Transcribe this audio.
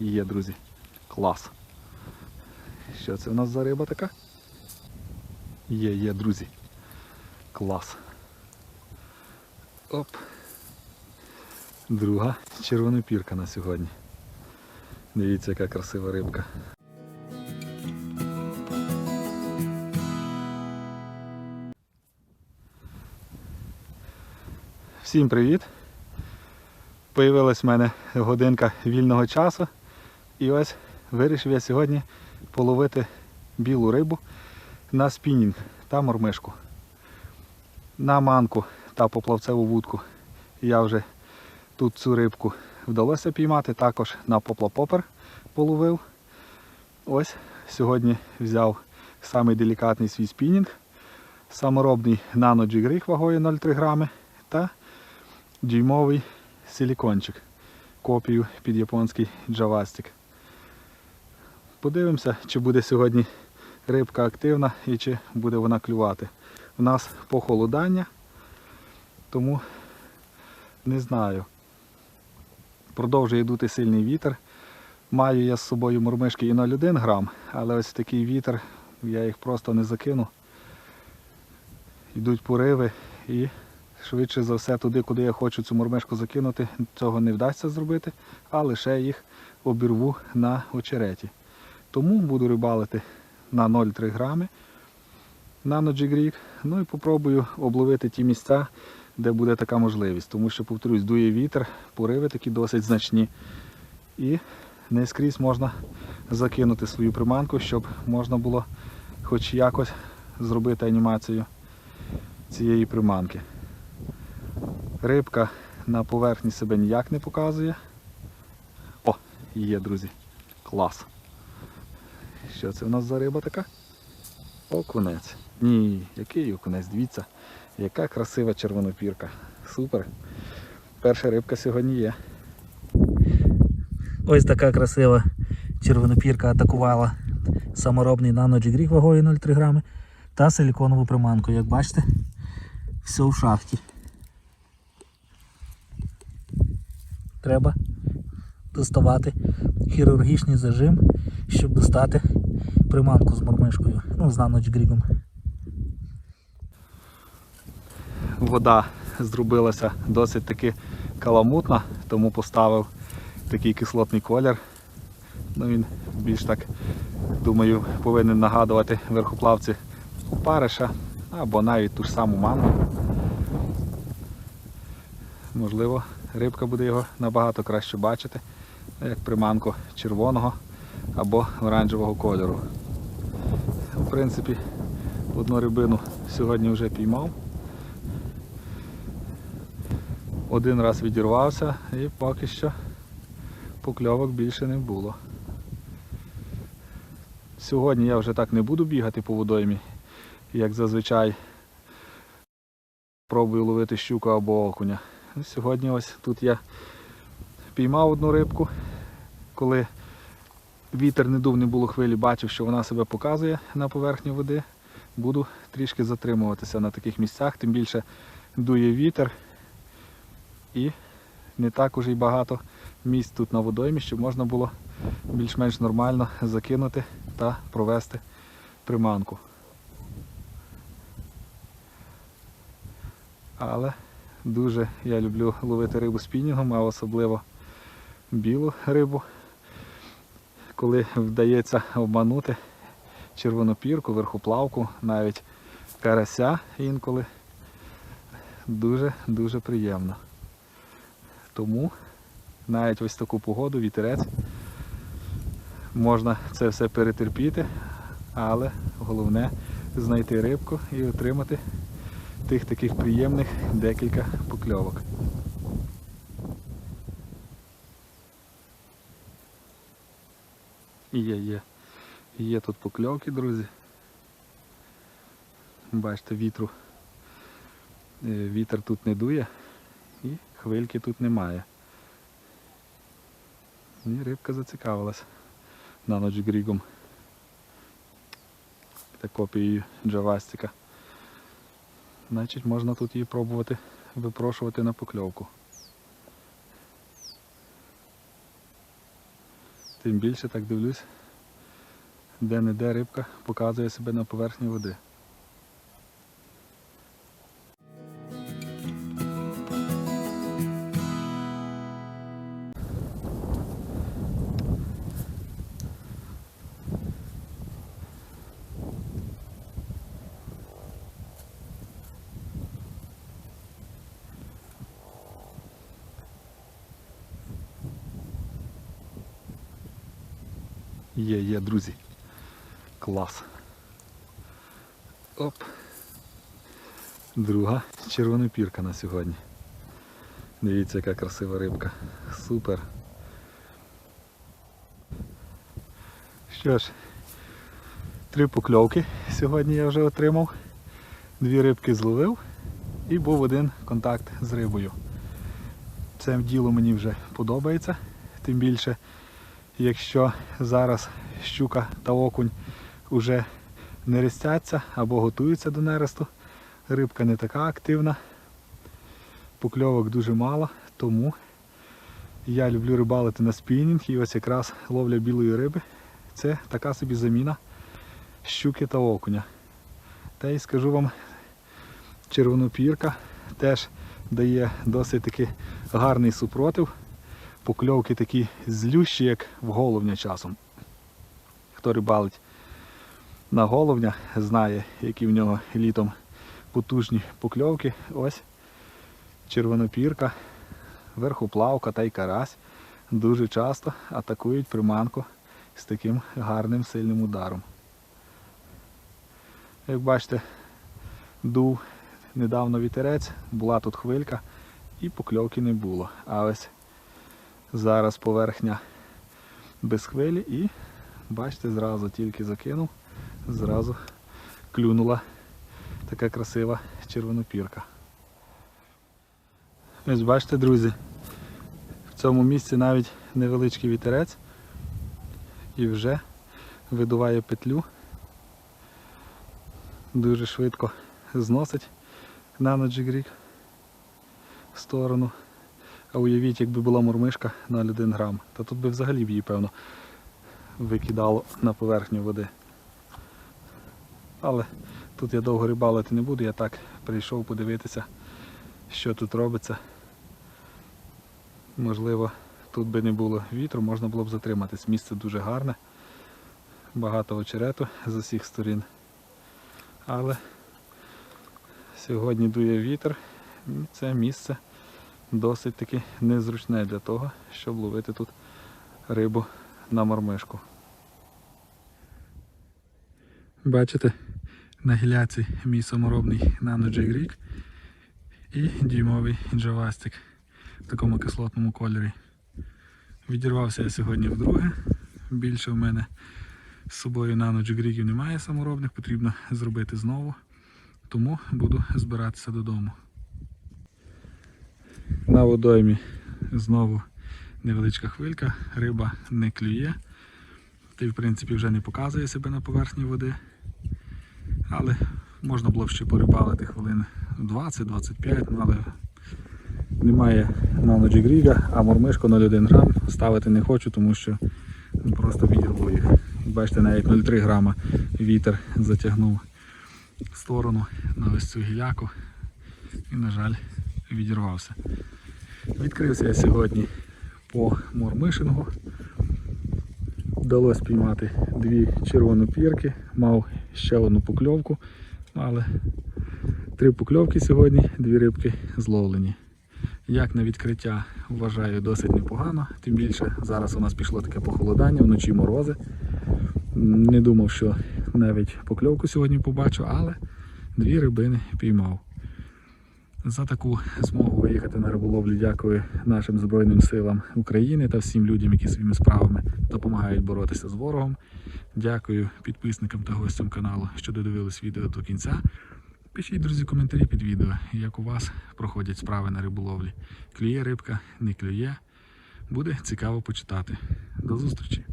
є, друзі. Клас. Що це в нас за риба така? Є, є, друзі. Клас. Оп. Друга червонопірка на сьогодні. Дивіться, яка красива рибка. Всім привіт! Появилась в мене годинка вільного часу. І ось вирішив я сьогодні половити білу рибу на спінінг та мормишку. На манку та поплавцеву вудку я вже тут цю рибку вдалося піймати, також на поплапопер половив. Ось сьогодні взяв самий делікатний свій спінінг, саморобний Jig вагою 0,3 грами та дюймовий силікончик, копію під японський джавастик. Подивимося, чи буде сьогодні рибка активна і чи буде вона клювати. У нас похолодання, тому не знаю. Продовжує дути сильний вітер. Маю я з собою мурмишки і 0,1 грам, але ось такий вітер, я їх просто не закину. Йдуть пориви і швидше за все туди, куди я хочу цю мурмишку закинути, цього не вдасться зробити, а лише їх обірву на очереті. Тому буду рибалити на 0,3 грами на Ноджігрік. Ну і попробую обловити ті місця, де буде така можливість. Тому що, повторюсь, дує вітер, пориви такі досить значні. І не скрізь можна закинути свою приманку, щоб можна було хоч якось зробити анімацію цієї приманки. Рибка на поверхні себе ніяк не показує. О, є, друзі. Клас. Що це у нас за риба така? Окунець. Ні, який окунець, дивіться, яка красива червонопірка. Супер. Перша рибка сьогодні є. Ось така красива червонопірка атакувала саморобний Jig вагою 0,3 грами та силіконову приманку. Як бачите, все в шахті. Треба доставати хірургічний зажим, щоб достати приманку з мормишкою, ну, з Jig Rig. Вода зробилася досить таки каламутна, тому поставив такий кислотний колір. Ну, він більш так, думаю, повинен нагадувати верхоплавці париша або навіть ту ж саму маму. Можливо, рибка буде його набагато краще бачити, як приманку червоного або оранжевого кольору. В принципі, одну рибину сьогодні вже піймав. Один раз відірвався і поки що покльовок більше не було. Сьогодні я вже так не буду бігати по водоймі, як зазвичай пробую ловити щуку або окуня. Сьогодні ось тут я піймав одну рибку, коли вітер не дув, не було хвилі, бачив, що вона себе показує на поверхні води. Буду трішки затримуватися на таких місцях, тим більше дує вітер і не так уже й багато місць тут на водоймі, щоб можна було більш-менш нормально закинути та провести приманку. Але дуже я люблю ловити рибу спінінгом, а особливо білу рибу, коли вдається обманути червонопірку, верхоплавку, навіть карася інколи. Дуже-дуже приємно. Тому навіть ось таку погоду, вітерець, можна це все перетерпіти, але головне знайти рибку і отримати тих таких приємних декілька покльовок. Є, є. Є тут покльовки, друзі. Бачите, вітру. е, Вітер тут не дує і хвильки тут немає. І рибка зацікавилась наноджігрігом та копією джавастика. Значить можна тут її пробувати випрошувати на покльовку. Тим більше так дивлюсь, де-не-де рибка показує себе на поверхні води. Є, є, друзі. Клас. Оп. Друга червонопірка на сьогодні. Дивіться, яка красива рибка. Супер. Що ж, три покльовки сьогодні я вже отримав. Дві рибки зловив і був один контакт з рибою. Це діло мені вже подобається. Тим більше, якщо зараз щука та окунь вже не нерестяться або готуються до нересту, рибка не така активна, покльовок дуже мало, тому я люблю рибалити на спінінг і ось якраз ловля білої риби це така собі заміна щуки та окуня. Та й скажу вам, червонопірка теж дає досить таки гарний супротив. Покльовки такі злющі, як в головня часом. Хто рибалить на головня, знає, які в нього літом потужні покльовки. Ось червонопірка, верхоплавка та й карась дуже часто атакують приманку з таким гарним сильним ударом. Як бачите, дув недавно вітерець, була тут хвилька і покльовки не було. А ось зараз поверхня без хвилі і бачите, зразу тільки закинув, зразу клюнула така красива червонопірка. Ось бачите, друзі, в цьому місці навіть невеличкий вітерець і вже видуває петлю. Дуже швидко зносить наноджигрік в сторону. А уявіть, якби була мурмишка 0,1 грам, то тут би взагалі б її, певно, викидало на поверхню води. Але тут я довго рибалити не буду, я так прийшов подивитися, що тут робиться. Можливо, тут би не було вітру, можна було б затриматись. Місце дуже гарне, багато очерету з усіх сторін. Але сьогодні дує вітер це місце досить таки незручне для того, щоб ловити тут рибу на мормишку. Бачите, на гіляці мій саморобний J і дюймовий інжавастик в такому кислотному кольорі. Відірвався я сьогодні вдруге. Більше в мене з собою J немає саморобних, потрібно зробити знову. Тому буду збиратися додому. На водоймі знову невеличка хвилька, риба не клює. Й в принципі вже не показує себе на поверхні води. Але можна було б ще порибалити хвилин 20-25, ну, але немає наноджігріга, а мормишку 0,1 грам ставити не хочу, тому що ну, просто відірву їх. Бачите, навіть 0,3 грама вітер затягнув в сторону на ось цю гіляку і, на жаль, відірвався. Відкрився я сьогодні по мормишингу. Вдалося піймати дві червонопірки, мав ще одну покльовку, але три покльовки сьогодні, дві рибки зловлені. Як на відкриття вважаю досить непогано, тим більше зараз у нас пішло таке похолодання, вночі морози. Не думав, що навіть покльовку сьогодні побачу, але дві рибини піймав. За таку змогу виїхати на риболовлю дякую нашим Збройним силам України та всім людям, які своїми справами допомагають боротися з ворогом. Дякую підписникам та гостям каналу, що додивились відео до кінця. Пишіть, друзі, коментарі під відео, як у вас проходять справи на риболовлі. Клює рибка, не клює. Буде цікаво почитати. До зустрічі!